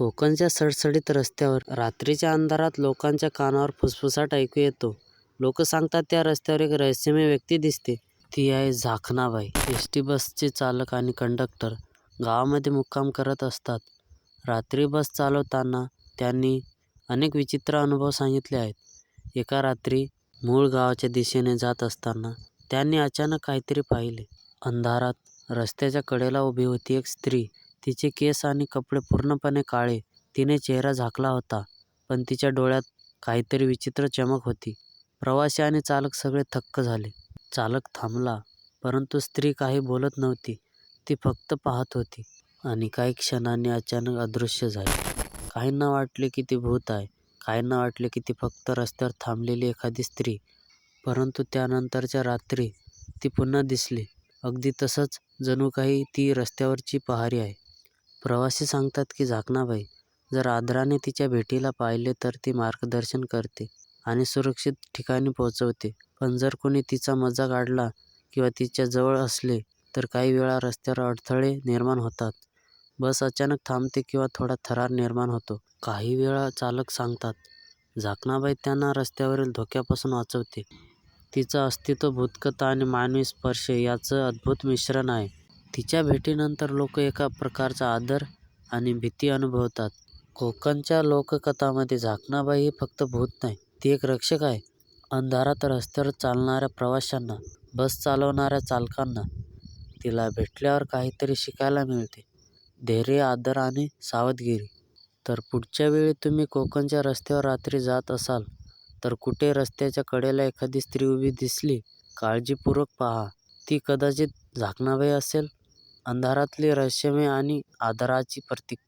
कोकणच्या सडसडीत रस्त्यावर रात्रीच्या अंधारात लोकांच्या कानावर फुसफुसाट ऐकू येतो. लोक सांगतात त्या रस्त्यावर एक रहस्यमय व्यक्ती दिसते. ती आहे झाकणाबाई. एसटी बसचे चालक आणि कंडक्टर गावामध्ये मुक्काम करत असतात. रात्री बस चालवताना त्यांनी अनेक विचित्र अनुभव सांगितले आहेत. एका रात्री मूळ गावाच्या दिशेने जात असताना त्यांनी अचानक काहीतरी पाहिले. अंधारात रस्त्याच्या कडेला उभी होती एक स्त्री. तिचे केस आणि कपडे पूर्णपणे काळे. तिने चेहरा झाकला होता, पण तिच्या डोळ्यात काहीतरी विचित्र चमक होती. प्रवासी आणि चालक सगळे थक्क झाले. चालक थांबला, परंतु स्त्री काही बोलत नव्हती. ती फक्त पाहत होती. आणि काही क्षणांनी अचानक अदृश्य झाली. काहींना वाटले की ती भूत आहे. काहींना वाटले की ती फक्त रस्त्यावर थांबलेली एखादी स्त्री. परंतु त्यानंतरच्या रात्री ती पुन्हा दिसली, अगदी तसंच, जणू काही ती रस्त्यावरची पहारी आहे. प्रवासी सांगतात की झाकणाबाई. जर आदराने तिच्या भेटीला पाहिले तर ती मार्गदर्शन करते आणि सुरक्षित ठिकाणी पोहोचवते. पण जर कोणी तिचा मजा काढला किंवा तिच्या जवळ असले तर काही वेळा रस्त्यावर अडथळे निर्माण होतात. बस अचानक थांबते किंवा थोडा थरार निर्माण होतो. काही वेळा चालक सांगतात, झाकणाबाई त्यांना रस्त्यावरील धोक्यापासून वाचवते. तिचं अस्तित्व भूतकथा आणि मानवी स्पर्श याचं अद्भुत मिश्रण आहे. तिच्या भेटीनंतर लोक एका प्रकारचा आदर आणि भीती अनुभवतात. कोकणच्या लोककथांमध्ये झाकणाबाई ही फक्त भूत नाही, ती एक रक्षक आहे. अंधारात रस्त्यावर चालणाऱ्या प्रवाशांना, बस चालवणाऱ्या चालकांना तिला भेटल्यावर काहीतरी शिकायला मिळते. धैर्य, आदर आणि सावधगिरी. तर पुढच्या वेळी तुम्ही कोकणच्या रस्त्यावर रात्री जात असाल तर कुठे रस्त्याच्या कडेला एखादी स्त्री उभी दिसली, काळजीपूर्वक पाहा. ती कदाचित झाकणाबाई असेल. अंधारातले रहस्यमय आणि आदराची प्रतीक.